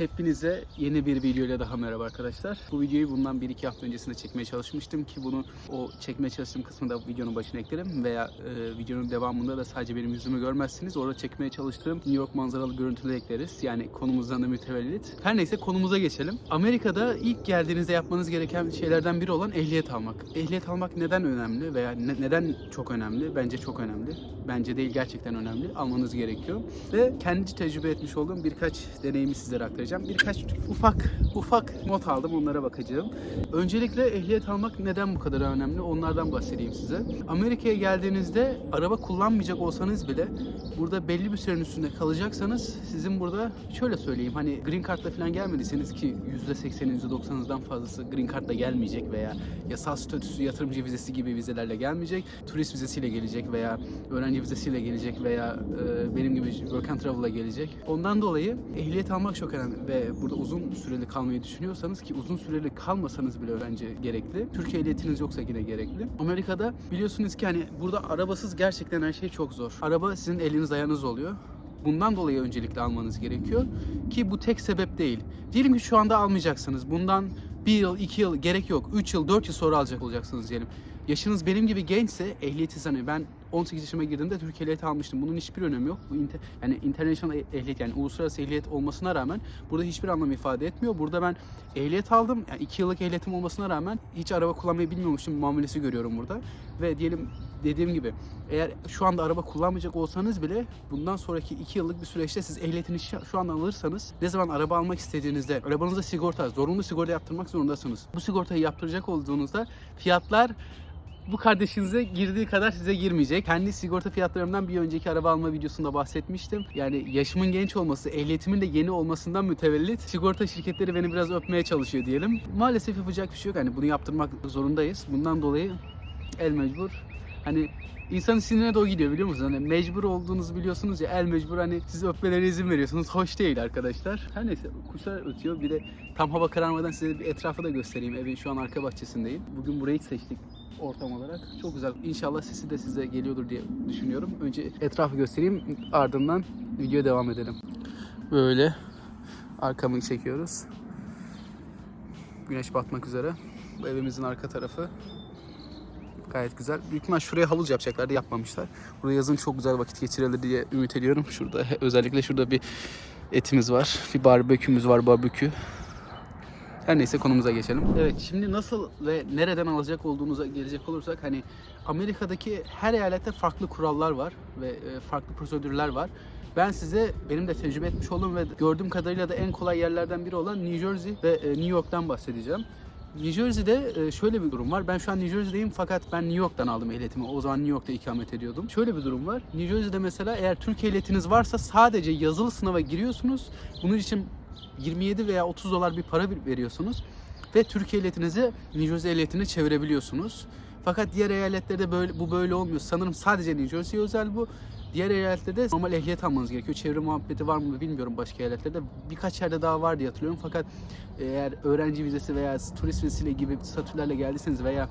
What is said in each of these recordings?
Hepinize yeni bir videoyla daha merhaba arkadaşlar. Bu videoyu bundan 1-2 hafta öncesinde çekmeye çalışmıştım ki bunu o çekmeye çalıştığım kısmını da videonun başına eklerim veya e, videonun devamında da sadece benim yüzümü görmezsiniz. Orada çekmeye çalıştığım New York manzaralı görüntüleri ekleriz. Yani konumuzdan da mütevellit. Her neyse konumuza geçelim. Amerika'da ilk geldiğinizde yapmanız gereken şeylerden biri olan ehliyet almak. Ehliyet almak neden önemli veya ne- neden çok önemli? Bence çok önemli. Bence değil gerçekten önemli. Almanız gerekiyor. Ve kendi tecrübe etmiş olduğum birkaç deneyimi sizlere aktaracağım. Birkaç ufak ufak not aldım onlara bakacağım. Öncelikle ehliyet almak neden bu kadar önemli? Onlardan bahsedeyim size. Amerika'ya geldiğinizde araba kullanmayacak olsanız bile burada belli bir sürenin üstünde kalacaksanız sizin burada şöyle söyleyeyim hani green card'la falan gelmediyseniz ki %80'in %90'ınızdan fazlası green card'la gelmeyecek veya yasal statüsü yatırımcı vizesi gibi vizelerle gelmeyecek. Turist vizesiyle gelecek veya öğrenci vizesiyle gelecek veya e, benim gibi work and travel'la gelecek. Ondan dolayı ehliyet almak çok önemli ve burada uzun süreli kalmayı düşünüyorsanız ki uzun süreli kalmasanız bile öğrenci gerekli. Türkiye ehliyetiniz yoksa yine gerekli. Amerika'da biliyorsunuz ki hani burada arabasız gerçekten her şey çok zor. Araba sizin eliniz ayağınız oluyor. Bundan dolayı öncelikle almanız gerekiyor. Ki bu tek sebep değil. Diyelim ki şu anda almayacaksınız. Bundan bir yıl, iki yıl gerek yok. Üç yıl, dört yıl sonra alacak olacaksınız diyelim. Yaşınız benim gibi gençse ehliyeti hani ben 18 yaşıma girdiğimde Türkiye ehliyeti almıştım. Bunun hiçbir önemi yok. Bu inter, yani international ehliyet yani uluslararası ehliyet olmasına rağmen burada hiçbir anlam ifade etmiyor. Burada ben ehliyet aldım. Yani 2 yıllık ehliyetim olmasına rağmen hiç araba kullanmayı bilmiyormuşum muamelesi görüyorum burada. Ve diyelim dediğim gibi eğer şu anda araba kullanmayacak olsanız bile bundan sonraki 2 yıllık bir süreçte siz ehliyetini şu an alırsanız ne zaman araba almak istediğinizde arabanızda sigorta, zorunlu sigorta yaptırmak zorundasınız. Bu sigortayı yaptıracak olduğunuzda fiyatlar bu kardeşinize girdiği kadar size girmeyecek. Kendi sigorta fiyatlarımdan bir önceki araba alma videosunda bahsetmiştim. Yani yaşımın genç olması, ehliyetimin de yeni olmasından mütevellit sigorta şirketleri beni biraz öpmeye çalışıyor diyelim. Maalesef yapacak bir şey yok. Hani bunu yaptırmak zorundayız. Bundan dolayı el mecbur. Hani insanın sinirine de o gidiyor biliyor musunuz? Hani mecbur olduğunuzu biliyorsunuz ya el mecbur hani siz öpmelerine izin veriyorsunuz. Hoş değil arkadaşlar. Her neyse kuşlar ötüyor. Bir de tam hava kararmadan size bir etrafı da göstereyim. Evin şu an arka bahçesindeyim. Bugün burayı seçtik ortam olarak. Çok güzel. İnşallah sesi de size geliyordur diye düşünüyorum. Önce etrafı göstereyim. Ardından videoya devam edelim. Böyle arkamı çekiyoruz. Güneş batmak üzere. Bu evimizin arka tarafı. Gayet güzel. Büyük ihtimal şuraya havuz yapacaklardı yapmamışlar. Burada yazın çok güzel vakit geçirilir diye ümit ediyorum. Şurada özellikle şurada bir etimiz var. Bir barbekümüz var barbekü. Her neyse konumuza geçelim. Evet şimdi nasıl ve nereden alacak olduğunuza gelecek olursak hani Amerika'daki her eyalette farklı kurallar var ve e, farklı prosedürler var. Ben size benim de tecrübe etmiş olduğum ve gördüğüm kadarıyla da en kolay yerlerden biri olan New Jersey ve e, New York'tan bahsedeceğim. New Jersey'de e, şöyle bir durum var. Ben şu an New Jersey'deyim fakat ben New York'tan aldım ehliyetimi. O zaman New York'ta ikamet ediyordum. Şöyle bir durum var. New Jersey'de mesela eğer Türk ehliyetiniz varsa sadece yazılı sınava giriyorsunuz. Bunun için 27 veya 30 dolar bir para veriyorsunuz ve Türkiye ehliyetinizi New Jersey ehliyetine çevirebiliyorsunuz. Fakat diğer eyaletlerde böyle bu böyle olmuyor. Sanırım sadece New Jersey'ye özel bu. Diğer eyaletlerde normal ehliyet almanız gerekiyor. Çevre muhabbeti var mı bilmiyorum başka eyaletlerde. Birkaç yerde daha var diye hatırlıyorum. Fakat eğer öğrenci vizesi veya turist vizesiyle gibi statülerle geldiyseniz veya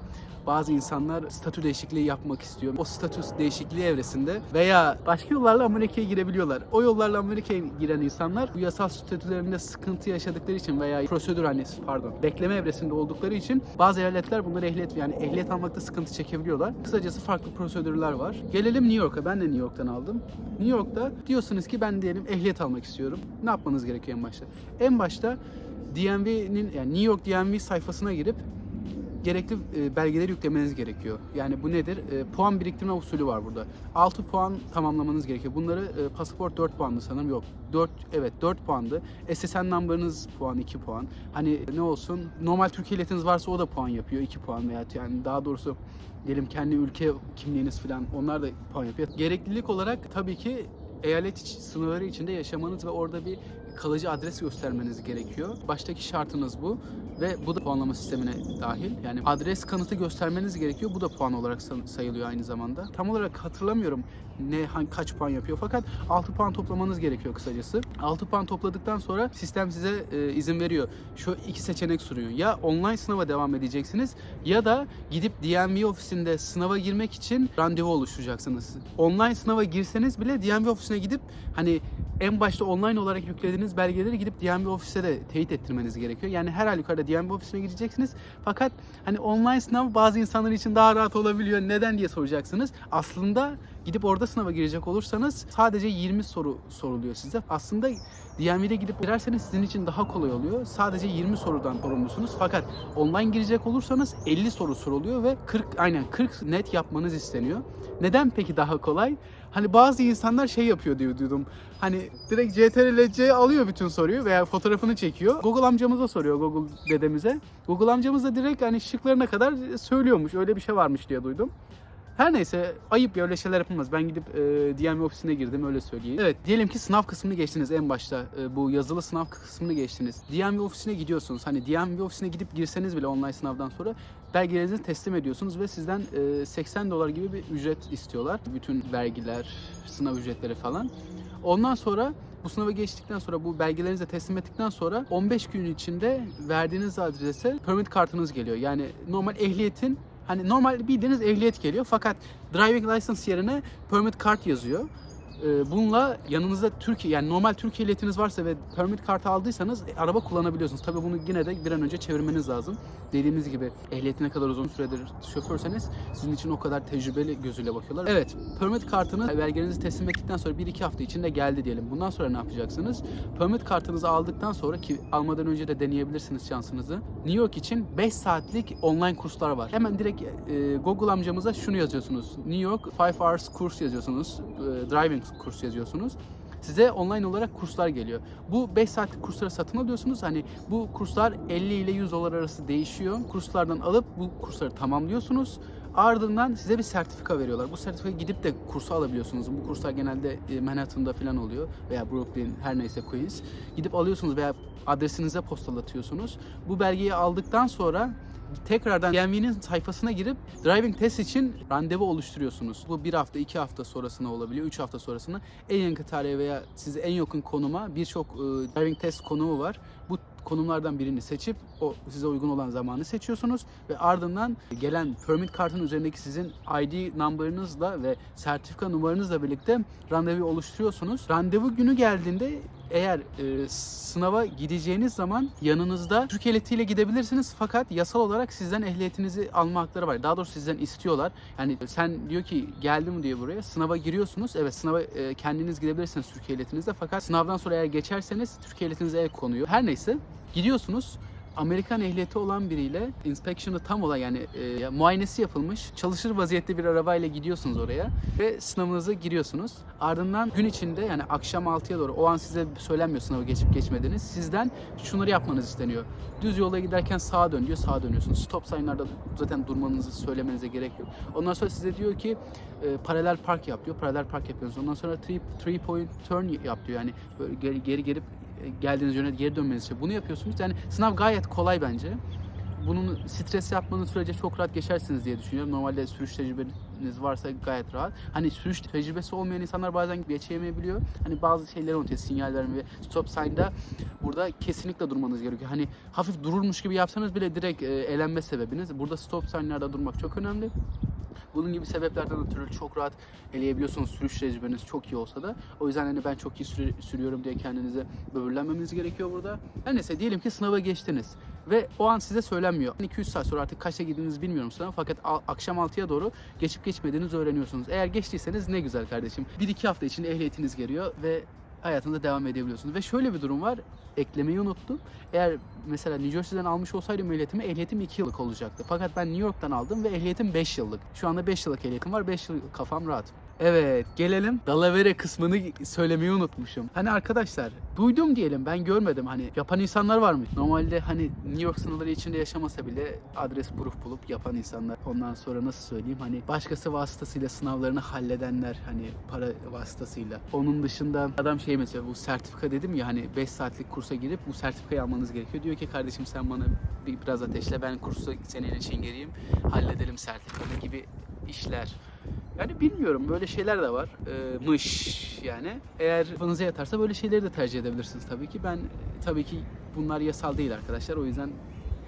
bazı insanlar statü değişikliği yapmak istiyor. O statü değişikliği evresinde veya başka yollarla Amerika'ya girebiliyorlar. O yollarla Amerika'ya giren insanlar bu yasal statülerinde sıkıntı yaşadıkları için veya prosedür hani pardon bekleme evresinde oldukları için bazı eyaletler bunları ehliyet yani ehliyet almakta sıkıntı çekebiliyorlar. Kısacası farklı prosedürler var. Gelelim New York'a. Ben de New York'tan aldım. New York'ta diyorsunuz ki ben diyelim ehliyet almak istiyorum. Ne yapmanız gerekiyor en başta? En başta DMV'nin yani New York DMV sayfasına girip gerekli e, belgeleri yüklemeniz gerekiyor. Yani bu nedir? E, puan biriktirme usulü var burada. 6 puan tamamlamanız gerekiyor. Bunları e, pasaport 4 puandı sanırım. Yok. 4 evet 4 puandı. SSN number'ınız puan 2 puan. Hani ne olsun? Normal Türkiye ehliyetiniz varsa o da puan yapıyor. 2 puan veya yani daha doğrusu diyelim kendi ülke kimliğiniz falan onlar da puan yapıyor. Gereklilik olarak tabii ki eyalet sınırları içinde yaşamanız ve orada bir kalıcı adres göstermeniz gerekiyor. Baştaki şartınız bu ve bu da puanlama sistemine dahil. Yani adres kanıtı göstermeniz gerekiyor. Bu da puan olarak say- sayılıyor aynı zamanda. Tam olarak hatırlamıyorum ne hangi kaç puan yapıyor fakat 6 puan toplamanız gerekiyor kısacası. 6 puan topladıktan sonra sistem size e, izin veriyor. Şu iki seçenek sunuyor. Ya online sınava devam edeceksiniz ya da gidip DMV ofisinde sınava girmek için randevu oluşturacaksınız. Online sınava girseniz bile DMV ofisine gidip hani en başta online olarak yüklediğiniz verdiğiniz belgeleri gidip DMV ofiste de teyit ettirmeniz gerekiyor. Yani her halükarda DMV ofisine gideceksiniz. Fakat hani online sınav bazı insanlar için daha rahat olabiliyor. Neden diye soracaksınız. Aslında gidip orada sınava girecek olursanız sadece 20 soru soruluyor size. Aslında DMV'de gidip girerseniz sizin için daha kolay oluyor. Sadece 20 sorudan sorumlusunuz. Fakat online girecek olursanız 50 soru soruluyor ve 40 aynen 40 net yapmanız isteniyor. Neden peki daha kolay? Hani bazı insanlar şey yapıyor diye duydum. Hani direkt CTRL-C alıyor bütün soruyu veya fotoğrafını çekiyor. Google amcamıza soruyor Google dedemize. Google amcamız da direkt hani şıklarına kadar söylüyormuş. Öyle bir şey varmış diye duydum. Her neyse ayıp ya öyle şeyler yapılmaz. Ben gidip e, DMV ofisine girdim öyle söyleyeyim. Evet diyelim ki sınav kısmını geçtiniz en başta. E, bu yazılı sınav kısmını geçtiniz. DMV ofisine gidiyorsunuz. Hani DMV ofisine gidip girseniz bile online sınavdan sonra belgelerinizi teslim ediyorsunuz ve sizden e, 80 dolar gibi bir ücret istiyorlar. Bütün vergiler, sınav ücretleri falan. Ondan sonra bu sınava geçtikten sonra bu belgelerinizi teslim ettikten sonra 15 gün içinde verdiğiniz adrese permit kartınız geliyor. Yani normal ehliyetin Hani normal bildiğiniz ehliyet geliyor fakat driving license yerine permit kart yazıyor. Ee, Bununla yanınızda Türkiye yani normal Türkiye ehliyetiniz varsa ve permit kartı aldıysanız e, araba kullanabiliyorsunuz. Tabii bunu yine de bir an önce çevirmeniz lazım. Dediğimiz gibi ehliyetine kadar uzun süredir şoförseniz sizin için o kadar tecrübeli gözüyle bakıyorlar. Evet, permit kartını belgenizi teslim ettikten sonra 1-2 hafta içinde geldi diyelim. Bundan sonra ne yapacaksınız? Permit kartınızı aldıktan sonra ki almadan önce de deneyebilirsiniz şansınızı. New York için 5 saatlik online kurslar var. Hemen direkt e, Google amcamıza şunu yazıyorsunuz. New York 5 hours kurs yazıyorsunuz. E, driving kurs yazıyorsunuz. Size online olarak kurslar geliyor. Bu 5 saatlik kursları satın alıyorsunuz. Hani bu kurslar 50 ile 100 dolar arası değişiyor. Kurslardan alıp bu kursları tamamlıyorsunuz. Ardından size bir sertifika veriyorlar. Bu sertifikayı gidip de kursu alabiliyorsunuz. Bu kurslar genelde e, Manhattan'da falan oluyor veya Brooklyn her neyse Queens. Gidip alıyorsunuz veya adresinize postalatıyorsunuz. Bu belgeyi aldıktan sonra tekrardan DMV'nin sayfasına girip driving test için randevu oluşturuyorsunuz. Bu bir hafta, iki hafta sonrasına olabiliyor, üç hafta sonrasına. En yakın tarihe veya size en yakın konuma birçok e, driving test konumu var. Bu konumlardan birini seçip o size uygun olan zamanı seçiyorsunuz ve ardından gelen permit kartın üzerindeki sizin ID number'ınızla ve sertifika numaranızla birlikte randevu oluşturuyorsunuz. Randevu günü geldiğinde eğer e, sınava gideceğiniz zaman yanınızda Türk ehliyetiyle gidebilirsiniz fakat yasal olarak sizden ehliyetinizi alma hakları var. Daha doğrusu sizden istiyorlar. Yani sen diyor ki geldim diye buraya sınava giriyorsunuz. Evet sınava e, kendiniz gidebilirsiniz Türk ehliyetinizle fakat sınavdan sonra eğer geçerseniz Türk ehliyetinize el konuyor. Her neyse gidiyorsunuz. Amerikan ehliyeti olan biriyle inspection'ı tam olan yani e, muayenesi yapılmış çalışır vaziyette bir arabayla gidiyorsunuz oraya ve sınavınıza giriyorsunuz. Ardından gün içinde yani akşam 6'ya doğru o an size söylenmiyor sınavı geçip geçmediğiniz. Sizden şunları yapmanız isteniyor. Düz yolda giderken sağa dön diyor sağa dönüyorsunuz. Stop sign'larda zaten durmanızı söylemenize gerek yok. Ondan sonra size diyor ki e, paralel park yap diyor. Paralel park yapıyorsunuz. Ondan sonra three, three point turn yap diyor. Yani böyle geri, geri gelip geldiğiniz yöne geri dönmeniz için bunu yapıyorsunuz. Yani sınav gayet kolay bence. Bunun stres yapmanız sürece çok rahat geçersiniz diye düşünüyorum. Normalde sürüş tecrübeniz varsa gayet rahat. Hani sürüş tecrübesi olmayan insanlar bazen geçemeyebiliyor. Hani bazı şeyleri unutuyor. Sinyal verme ve stop sign'da burada kesinlikle durmanız gerekiyor. Hani hafif dururmuş gibi yapsanız bile direkt e, elenme sebebiniz. Burada stop sign'larda durmak çok önemli. Bunun gibi sebeplerden ötürü çok rahat eleyebiliyorsunuz sürüş tecrübeniz çok iyi olsa da. O yüzden hani ben çok iyi sürü- sürüyorum diye kendinize böbürlenmemeniz gerekiyor burada. Her neyse diyelim ki sınava geçtiniz ve o an size söylenmiyor. 2-3 saat sonra artık kaçta girdiğinizi bilmiyorum sınav fakat akşam 6'ya doğru geçip geçmediğinizi öğreniyorsunuz. Eğer geçtiyseniz ne güzel kardeşim. 1-2 hafta içinde ehliyetiniz geliyor ve hayatınıza devam edebiliyorsunuz. Ve şöyle bir durum var. Eklemeyi unuttum. Eğer mesela New Jersey'den almış olsaydım ehliyetimi ehliyetim 2 yıllık olacaktı. Fakat ben New York'tan aldım ve ehliyetim 5 yıllık. Şu anda 5 yıllık ehliyetim var. 5 yıl kafam rahat. Evet gelelim Dalavere kısmını söylemeyi unutmuşum. Hani arkadaşlar duydum diyelim ben görmedim hani yapan insanlar varmış. Normalde hani New York sınırları içinde yaşamasa bile adres proof bulup yapan insanlar. Ondan sonra nasıl söyleyeyim hani başkası vasıtasıyla sınavlarını halledenler hani para vasıtasıyla. Onun dışında adam şey mesela bu sertifika dedim ya hani 5 saatlik kursa girip bu sertifikayı almanız gerekiyor. Diyor ki kardeşim sen bana bir, biraz ateşle ben kursu senin için geleyim halledelim sertifikayı gibi işler. Yani bilmiyorum böyle şeyler de var. Ee, mış yani. Eğer kafanıza yatarsa böyle şeyleri de tercih edebilirsiniz tabii ki. Ben e, tabii ki bunlar yasal değil arkadaşlar. O yüzden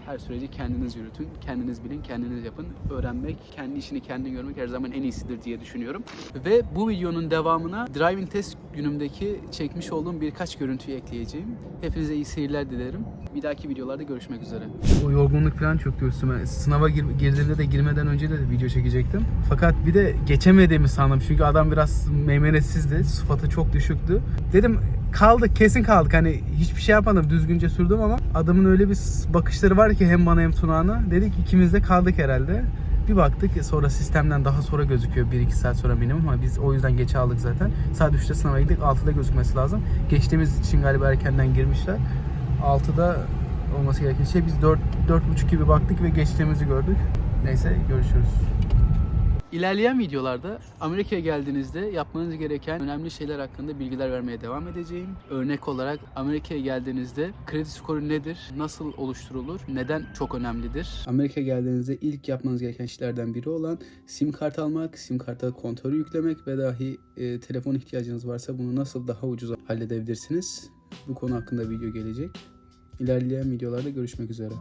Her süreci kendiniz yürütün, kendiniz bilin, kendiniz yapın. Öğrenmek, kendi işini kendin görmek her zaman en iyisidir diye düşünüyorum. Ve bu videonun devamına driving test günümdeki çekmiş olduğum birkaç görüntüyü ekleyeceğim. Hepinize iyi seyirler dilerim. Bir dahaki videolarda görüşmek üzere. O yorgunluk falan çöktü üstüme. Sınava gir- girdiğimde de girmeden önce de video çekecektim. Fakat bir de geçemediğimi sandım. Çünkü adam biraz meymenetsizdi. Sıfatı çok düşüktü. Dedim kaldık kesin kaldık. Hani hiçbir şey yapmadım. Düzgünce sürdüm ama adamın öyle bir bakışları var ki hem bana hem Tunağan'a. Dedik ikimiz de kaldık herhalde. Bir baktık sonra sistemden daha sonra gözüküyor 1-2 saat sonra minimum ama biz o yüzden geç aldık zaten. Saat 3'te sınava gittik 6'da gözükmesi lazım. Geçtiğimiz için galiba erkenden girmişler. 6'da olması gereken şey biz 4 4.30 gibi baktık ve geçtiğimizi gördük. Neyse görüşürüz. İlerleyen videolarda Amerika'ya geldiğinizde yapmanız gereken önemli şeyler hakkında bilgiler vermeye devam edeceğim. Örnek olarak Amerika'ya geldiğinizde kredi skoru nedir, nasıl oluşturulur, neden çok önemlidir? Amerika'ya geldiğinizde ilk yapmanız gereken şeylerden biri olan sim kart almak, sim karta kontörü yüklemek ve dahi e, telefon ihtiyacınız varsa bunu nasıl daha ucuz halledebilirsiniz? Bu konu hakkında video gelecek. İlerleyen videolarda görüşmek üzere.